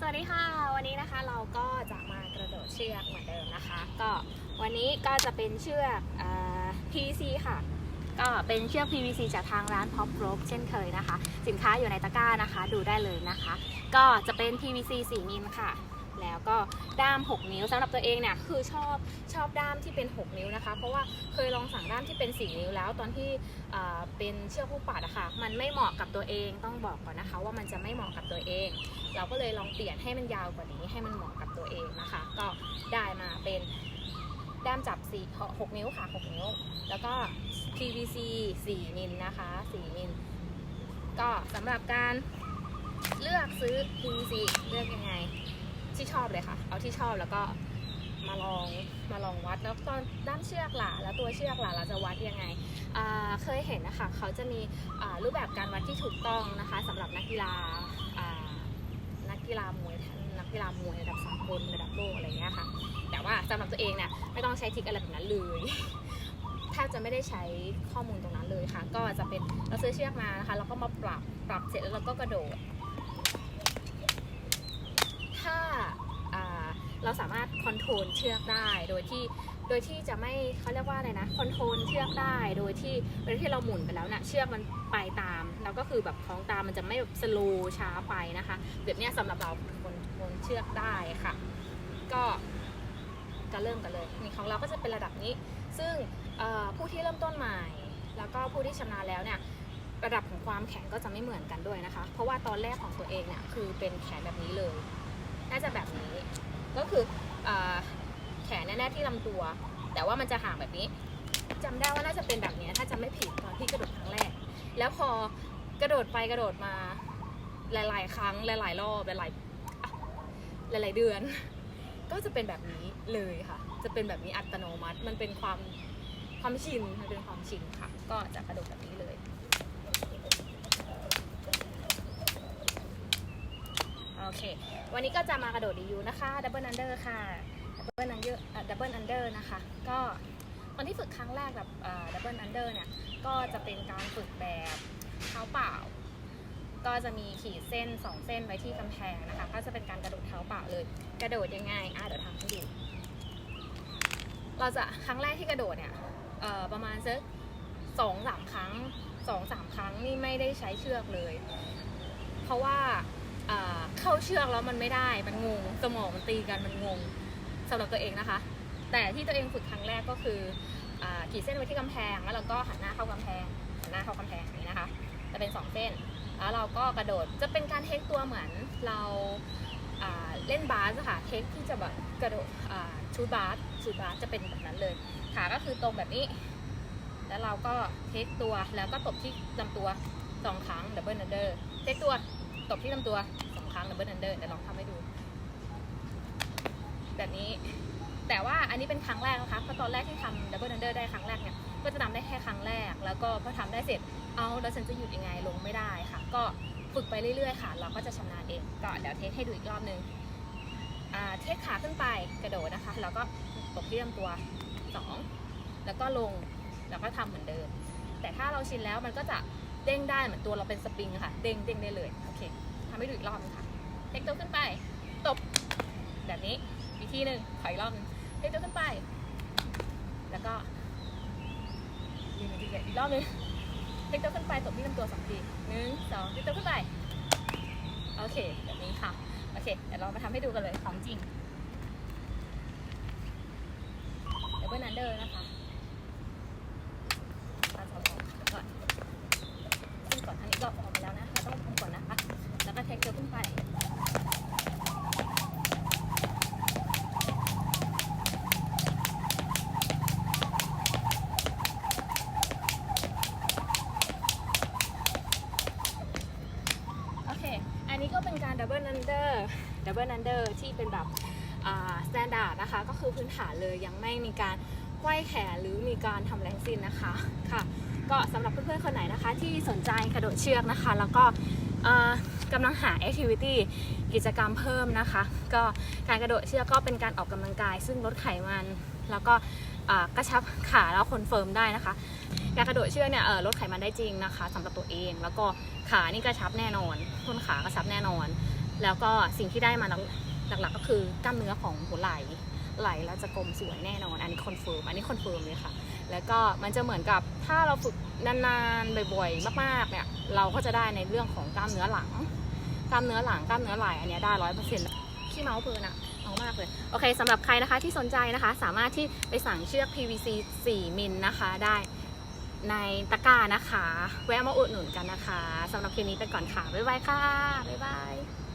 สวัสดีค่ะ วันนี้นะคะเราก็จะมากระโดดเชือกเหมือนเดิมนะคะ ก็วันนี้ก็จะเป็นเชือกอ PVC ค่ะ ก็เป็นเชือก PVC จากทางร้าน Pop Rope เช่นเคยนะคะ สินค้าอยู่ในตะกร้านะคะ ดูได้เลยนะคะ ก็จะเป็น PVC 4มิลค่ะ แล้วก็ด้าม 6 นิ้วสำหรับตัวเองเนี่ยคือชอบชอบด้ามที่เป็น 6 นิ้วนะคะ เพราะว่าเคยลองสั่งด้ามที่เป็น 4 นิ้วแล้วตอนที่เเป็นเชือกผู้ปัดอะค่ะมันไม่เหมาะกับตัวเองต้องบอกก่อนนะคะ ว่ามันจะไม่เหมาะกับตัวเอง เราก็เลยลองเปลี่ยนให้มันยาวกว่านี้ให้มันเหมาะกับตัวเองนะคะ ก็ได้มาเป็นด้ามจับ4 6 นิ้วค่ะ 6 นิ้ว แล้วก็ PVC 4 มิลนะคะ 4 มิลก็สำหรับการเลือกซื้อ PVC เลือกยังไง ที่ชอบเลยค่ะ เอาที่ชอบแล้วก็มาลองมาลองวัดแล้วตอนด้ามเชือกล่ะแล้วตัวเชือกล่ะเราจะวัดยังไงเคยเห็นนะคะเขาจะมีรูปแบบการวัดที่ถูกต้องนะคะสำหรับนักกีฬานักกีฬามวยนักกีฬามวยระดับสากลระดับโลกอะไรเงี้ยค่ะแต่ว่าสำหรับตัวเองเนี่ยไม่ต้องใช้ทิกอะไรแบบนั้นเลยแทบจะไม่ได้ใช้ข้อมูลตรงนั้นเลยค่ะ ก็จะเป็นเราซื้อเชือกมานะคะแล้วก็มาปรับปรับเสร็จแล้วเราก็กระโดด ถ้าเราสามารถคอนโทรลเชือกได้โดยที่โดยที่จะไม่เขาเรียกว่าอะไรนะคอนโทรลเชือกได้โดยที่โดยที่เราหมุนไปแล้วเนี่ยเชือกมันไปตามแล้วก็คือแบบคล้องตามมันจะไม่แบบสโลช้าไปนะคะแบบนี้ยสำหรับเราคนคนเชือกได้ค่ะ ก็จะเริ่มกันเลยนี่ของเราก็จะเป็นระดับนี้ ซึ่งผู้ที่เริ่มต้นใหม่ แล้วก็ผู้ที่ชำนาญแล้วเนี่ยระดับของความแข็งก็จะไม่เหมือนกันด้วยนะคะ เพราะว่าตอนแรกของตัวเองเนี่ยคือเป็นแขนแบบนี้เลย น่าจะแบบนี้ ก็คืออแขนแน่ๆที่ลำตัว แต่ว่ามันจะห่างแบบนี้จำได้ว่าน่าจะเป็นแบบนี้ถ้าจำไม่ผิดตอนที่กระโดดครั้งแรก แล้วพอกระโดดไปกระโดดมาหลาย ๆ ครั้งหลาย ๆ รอบหลายๆหลาย ๆ เดือน ก็จะเป็นแบบนี้เลยค่ะ จะเป็นแบบนี้อัตโนมัติ มันเป็นความความชินมันเป็นความชินค่ะ ก็จะกระโดดแบบนี้เลย โอเค วันนี้ก็จะมากระโดดดียูนะคะดับเบิลอันเดอร์ค่ะดับเบิลอันเดอร์ดับเบิลอันเดอร์นะคะ ก็ตอนที่ฝึกครั้งแรกแบบดับเบิลอันเดอร์เนี่ย ก็จะเป็นการฝึกแบบเท้าเปล่า ก็จะมีขีดเส้น 2 เส้นไว้ที่กำแพงนะคะ ก็จะเป็นการกระโดดเท้าเปล่าเลย กระโดดยังไงอะเดี๋ยวทำให้ดู เราจะครั้งแรกที่กระโดดเนี่ยประมาณสักสองสามครั้งสองสามครั้งนี่ไม่ได้ใช้เชือกเลย เพราะว่าอ่า เข้าเชือกแล้วมันไม่ได้มันงงสมองมันตีกันมันงงสำหรับตัวเองนะคะ แต่ที่ตัวเองฝึกครั้งแรกก็คือขีดเส้นไว้ที่กำแพงแล้วเราก็หันหน้าเข้ากำแพงหันหน้าเข้ากำแพงอย่างนี้นะคะ จะเป็นสองเส้นแล้วเราก็กระโดดจะเป็นการเทคตัวเหมือนเราเล่นบาสค่ะเทคที่จะแบบกระโดดชูดบาสชูดบาสจะเป็นแบบนั้นเลยขาก็คือตรงแบบนี้ แล้วเราก็เทคตัวแล้วก็ตบที่ลำตัวสองครั้งดับเบิลอันเดอร์เทคตัวตบที่ลำตัว ครั้งดับเบิลอันเดอร์เดี๋ยวลองทำให้ดู แบบนี้ แต่ว่าอันนี้เป็นครั้งแรกนะคะเพราะตอนแรกที่ทำดับเบิลอันเดอร์ได้ครั้งแรกเนี่ยก็จะทำได้แค่ครั้งแรก แล้วก็พอทำได้เสร็จเอาแล้วฉันจะหยุดยังไงลงไม่ได้ค่ะ ก็ฝึกไปเรื่อยๆค่ะ เราก็จะชำนาญเองก็เดี๋ยวเทคให้ดูอีกรอบนึงอ่าเทคขาขึ้นไปกระโดดนะคะ แล้วก็ตบที่ลำตัวสองแล้วก็ลงแล้วก็ทำเหมือนเดิม แต่ถ้าเราชินแล้วมันก็จะเด้งได้เหมือนตัวเราเป็นสปริงค่ะ เด้งเด้งได้เลย โอเคทำให้ดูอีกรอบนึงค่ะ ทคตัวขึ้นไป ตบ แบบนี้อีกทีหนึ่งขออีกรอบนึงเทคตัวขึ้นไป แล้วก็ยืนอีกทีอีกรอบนึงเทคตัวขึ้นไปตบที่ลำตัวสองทีหนึ่งสองเทคตัวขึ้นไป โอเค แบบนี้ค่ะ โอเค เดี๋ยวเรามาทำให้ดูกันเลยของจริง เดี๋ยวเบิลนันเดอร์นะคะมาสองก่อนขึ้นก่อนอันนี้ก็ออกมาแล้วนะ เราต้องทำก่อนนะคะ แล้วก็เทคตัวขึ้นไป โอ เค อันนี้ก็เป็นการดับเบิล u ันเดอร์ดับเบิล u ันเดอร์ที่เป็นแบบสแตนดาร์ดนะคะ ก็คือพื้นฐานเลยยังไม่มีการไขว้แขนหรือมีการทำแรงสิ้นนะคะค่ะ ก็สำหรับเพื่อนๆคนไหนนะคะ ที่สนใจกระโดดเชือกนะคะ แล้วก็ กำลังหาแอคทิวิตี้กิจกรรมเพิ่มนะคะ ก็การกระโดดเชือกก็เป็นการออกกำลังกาย ซึ่งลดไขมัน แล้วก็กระชับขาแล้วคอนเฟิร์มได้นะคะ การกระโดดเชือกเนี่ยลดไขมันได้จริงนะคะสำหรับตัวเอง แล้วก็ขานี่กระชับแน่นอนต้นขากระชับแน่นอน แล้วก็สิ่งที่ได้มาหลักๆก็คือกล้ามเนื้อของหัวไหล่ไหล่แล้วจะกลมสวยแน่นอน อันนี้คอนเฟิร์ม อันนี้คอนเฟิร์มเลยค่ะ แล้วก็มันจะเหมือนกับถ้าเราฝึกนานๆบ่อยๆมากๆเนี่ยเราก็จะได้ในเรื่องของกล้ามเนื้อหลัง กล้ามเนื้อหลังกล้ามเนื้อไหล่อันนี้ได้ร้อยเปอร์เซ็นต์ขี้เมาส์เพลินอะเมามากเลยโอเคสำหรับใครนะคะที่สนใจนะคะ สามารถที่ไปสั่งเชือก PVC 4 มิลนะคะได้ในตะกร้านะคะ แวะมาอุดหนุนกันนะคะสำหรับคลิปนี้ไปก่อนค่ะ บ๊ายบายค่ะ บ๊ายบาย